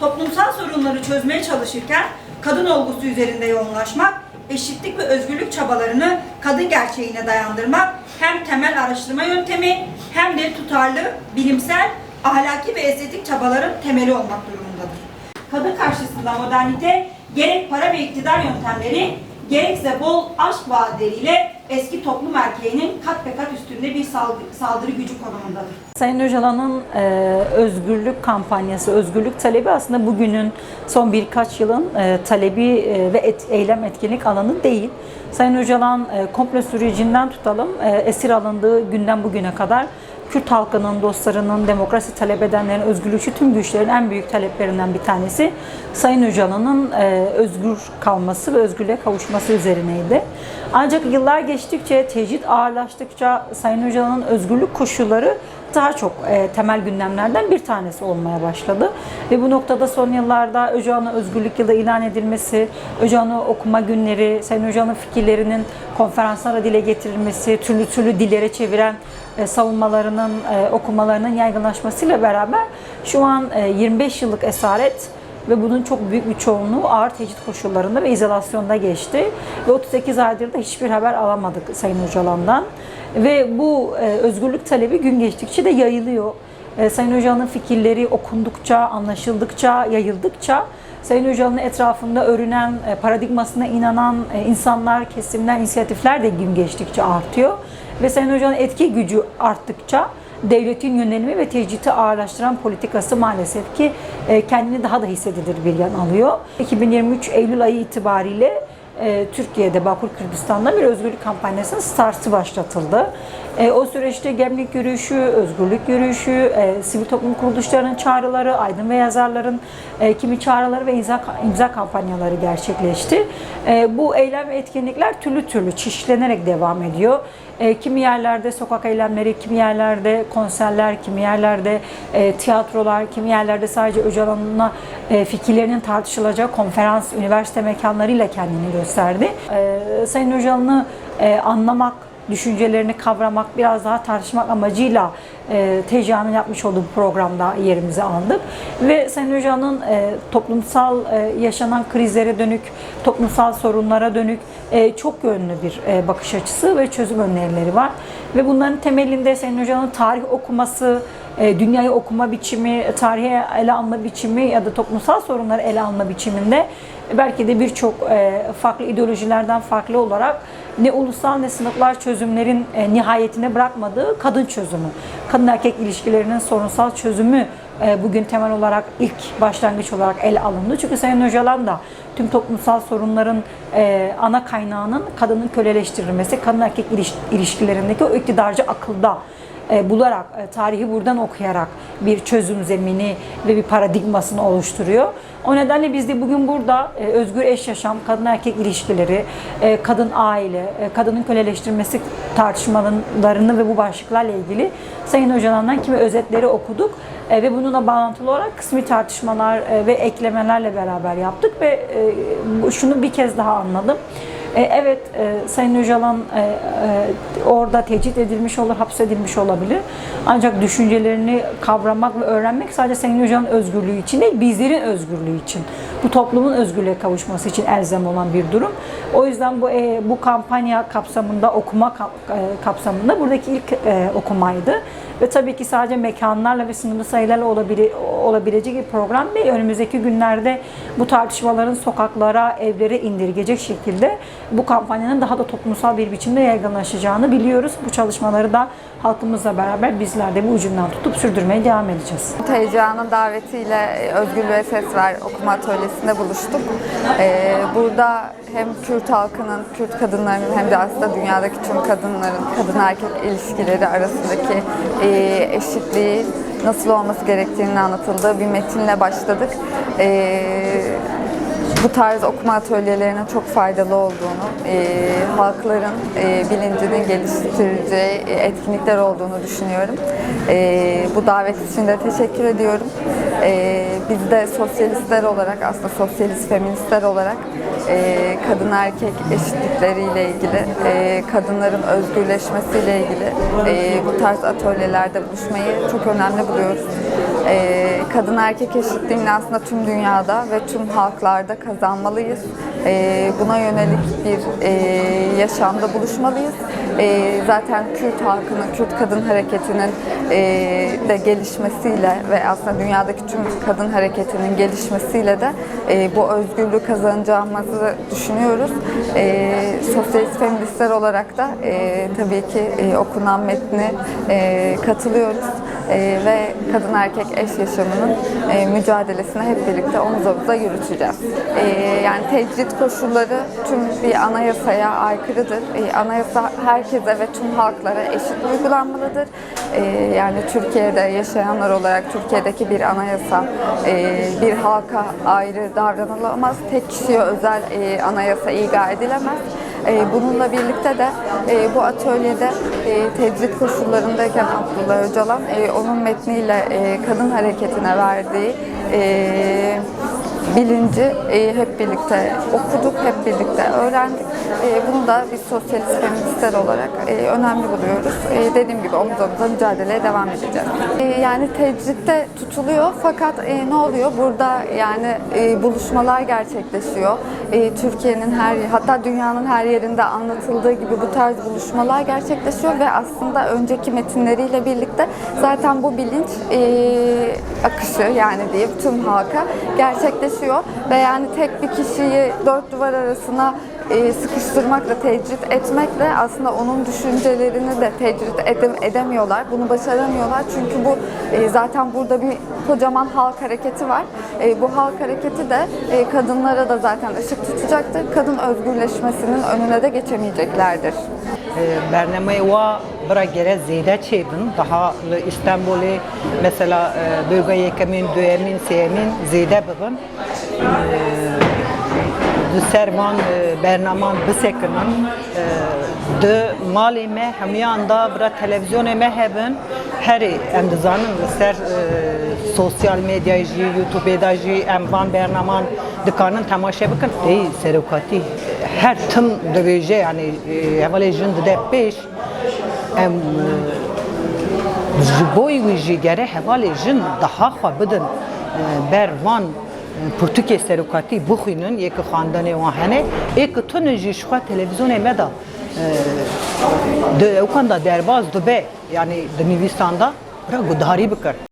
toplumsal sorunları çözmeye çalışırken kadın olgusu üzerinde yoğunlaşmak, eşitlik ve özgürlük çabalarını kadın gerçeğine dayandırmak hem temel araştırma yöntemi hem de tutarlı, bilimsel, ahlaki ve estetik çabaların temeli olmak durumundadır. Kadın karşısında modernite gerek para ve iktidar yöntemleri gerekse bol aşk vaatleriyle eski toplum erkeğinin kat be kat üstünde bir saldırı, saldırı gücü konumundadır. Sayın Öcalan'ın e, özgürlük kampanyası, özgürlük talebi aslında bugünün son birkaç yılın e, talebi e, ve et, eylem etkinlik alanı değil. Sayın Öcalan e, komplo sürecinden tutalım, e, esir alındığı günden bugüne kadar Kürt halkının, dostlarının, demokrasi talep edenlerin, özgürlükçü tüm güçlerin en büyük taleplerinden bir tanesi Sayın Öcalan'ın e, özgür kalması ve özgürlüğe kavuşması üzerineydi. Ancak yıllar geçtikçe, tecrit ağırlaştıkça Sayın Öcalan'ın özgürlük koşulları daha çok e, temel gündemlerden bir tanesi olmaya başladı. Ve bu noktada son yıllarda Öcalan'a özgürlük yılı ilan edilmesi, Öcalan'ı okuma günleri, Sayın Öcalan'ın fikirlerinin konferanslara dile getirilmesi, türlü türlü dillere çeviren e, savunmalarının, e, okumalarının yaygınlaşmasıyla beraber şu an e, 25 yıllık esaret ve bunun çok büyük bir çoğunluğu ağır tecrit koşullarında ve izolasyonda geçti. Ve 38 aydır da hiçbir haber alamadık Sayın Öcalan'dan. Ve bu e, özgürlük talebi gün geçtikçe de yayılıyor. E, Sayın Öcalan'ın fikirleri okundukça, anlaşıldıkça, yayıldıkça Sayın Öcalan'ın etrafında örünen, e, paradigmasına inanan e, insanlar, kesimler, inisiyatifler de gün geçtikçe artıyor. Ve Sayın Öcalan'ın etki gücü arttıkça devletin yönelimi ve tecriti ağırlaştıran politikası maalesef ki e, kendini daha da hissedilir bir yan alıyor. 2023 Eylül ayı itibariyle Türkiye'de Bakur Kırgızistan'da bir özgürlük kampanyasının startı başlatıldı. E, o süreçte gemlik yürüyüşü, özgürlük yürüyüşü, e, sivil toplum kuruluşlarının çağrıları, aydın ve yazarların e, kimi çağrıları ve imza, imza kampanyaları gerçekleşti. E, bu eylem ve etkinlikler türlü türlü çeşitlenerek devam ediyor. E, kimi yerlerde sokak eylemleri, kimi yerlerde konserler, kimi yerlerde e, tiyatrolar, kimi yerlerde sadece Öcalan'la e, fikirlerinin tartışılacağı konferans, üniversite mekanlarıyla kendini gösterdi. E, Sayın Öcalan'ı e, anlamak, düşüncelerini kavramak, biraz daha tartışmak amacıyla e, TCA'nın yapmış olduğu programda yerimizi aldık. Ve Sayın Öcalan'ın e, toplumsal e, yaşanan krizlere dönük, toplumsal sorunlara dönük e, çok yönlü bir e, bakış açısı ve çözüm önerileri var. Ve bunların temelinde Sayın Öcalan'ın tarih okuması, dünyayı okuma biçimi, tarihe ele alma biçimi ya da toplumsal sorunları ele alma biçiminde belki de birçok e, farklı ideolojilerden farklı olarak ne ulusal ne sınıflar çözümlerin e, nihayetine bırakmadığı kadın çözümü, kadın erkek ilişkilerinin sorunsal çözümü e, bugün temel olarak ilk başlangıç olarak ele alındı. Çünkü Sayın Öcalan da tüm toplumsal sorunların e, ana kaynağının kadının köleleştirilmesi, kadın erkek iliş- ilişkilerindeki o iktidarcı akılda e, bularak, e, tarihi buradan okuyarak bir çözüm zemini ve bir paradigmasını oluşturuyor. O nedenle biz de bugün burada e, özgür eş yaşam, kadın erkek ilişkileri, e, kadın aile, e, kadının köleleştirilmesi tartışmalarını ve bu başlıklarla ilgili Sayın Öcalan'dan kimi özetleri okuduk e, ve bununla bağlantılı olarak kısmi tartışmalar e, ve eklemelerle beraber yaptık ve e, şunu bir kez daha anladım. E, Evet, e, Sayın Öcalan e, e, orada tecrit edilmiş olur, hapsedilmiş olabilir. Ancak düşüncelerini kavramak ve öğrenmek sadece Sayın Öcalan'ın özgürlüğü için değil, bizlerin özgürlüğü için, bu toplumun özgürlüğe kavuşması için elzem olan bir durum. O yüzden bu e, bu kampanya kapsamında, okuma e, kapsamında buradaki ilk e, okumaydı. Ve tabii ki sadece mekanlarla ve sınırlı sayılarla olabile, olabilecek bir program değil. Önümüzdeki günlerde bu tartışmaların sokaklara, evlere indirgecek şekilde bu kampanyanın daha da toplumsal bir biçimde yaygınlaşacağını biliyoruz. Bu çalışmaları da halkımızla beraber bizler de bu ucundan tutup sürdürmeye devam edeceğiz. TCA'nın davetiyle Özgürlüğe Ses Ver okuma atölyesinde buluştuk. Ee, burada hem Kürt halkının, Kürt kadınlarının hem de aslında dünyadaki tüm kadınların kadın erkek ilişkileri arasındaki e, eşitliği nasıl olması gerektiğinin anlatıldığı bir metinle başladık. Ee, bu tarz okuma atölyelerinin çok faydalı olduğunu, e, halkların e, bilincinin geliştireceği e, etkinlikler olduğunu düşünüyorum. E, bu davet için de teşekkür ediyorum. E, biz de sosyalistler olarak, aslında sosyalist feministler olarak e, kadın erkek eşitlikleriyle ilgili, e, kadınların özgürleşmesiyle ilgili e, bu tarz atölyelerde buluşmayı çok önemli buluyoruz. E, kadın erkek eşitliğini aslında tüm dünyada ve tüm halklarda kazanmalıyız. E, buna yönelik bir e, yaşamda buluşmalıyız. E, zaten Kürt halkının, Kürt kadın hareketinin e, de gelişmesiyle ve aslında dünyadaki tüm kadın hareketinin gelişmesiyle de e, bu özgürlüğü kazanacağımızı düşünüyoruz. E, sosyalist feministler olarak da e, tabii ki e, okunan metni e, katılıyoruz E, ve kadın erkek eş yaşamının e, mücadelesini hep birlikte omuz omuza yürüteceğiz. E, yani tecrit koşulları tüm bir anayasaya aykırıdır. E, anayasa herkese ve tüm halklara eşit uygulanmalıdır. Yani Türkiye'de yaşayanlar olarak Türkiye'deki bir anayasa e, bir halka ayrı davranılamaz. Tek kişiye özel e, anayasa ilga edilemez. E, Bununla birlikte de e, bu atölyede e, tecrit koşullarındayken Abdullah Öcalan e, onun metniyle e, kadın hareketine verdiği bilinci hep birlikte okuduk, hep birlikte öğrendik. Bunu da biz sosyalist feministler olarak önemli buluyoruz. E, dediğim gibi omuz omuza mücadeleye devam edeceğiz. Yani tecritte tutuluyor fakat ne oluyor? Burada yani buluşmalar gerçekleşiyor. E, Türkiye'nin her hatta dünyanın her yerinde anlatıldığı gibi bu tarz buluşmalar gerçekleşiyor ve aslında önceki metinleriyle birlikte zaten bu bilinç e, akışı yani diyeyim tüm halka gerçekleşiyor. Ve yani tek bir kişiyi dört duvar arasına sıkıştırmakla, tecrit etmekle aslında onun düşüncelerini de tecrit edem- edemiyorlar. Bunu başaramıyorlar çünkü bu e, zaten burada bir kocaman halk hareketi var. E, bu halk hareketi de e, kadınlara da zaten ışık tutacaktır. Kadın özgürleşmesinin önüne de geçemeyeceklerdir. برنامه وا برا گره زیده چه بن daha İstanbul'u mesela e, bölge yekeminin, döyemin, seyemin ziyde bibin di servan bernaman bisekinin di malê me hemiyan da bira televizyonê me hebin. Herê em dizanin li ser sosyal medyayê jî YouTube'ê da jî em van bernaman dikanin temaşe bikin ey serokatî her tim dibêje yani hevalê jin dide pêş em ji bo wî jî jin daha xwe bidin. E, ber van Pirtûkê serokatî bixwînin yekî xandanê wan hene êkî tunin jî ji xwe televizyonê me da di ew kan da derbas dibe yani di nivîstan da bira gudarî bikir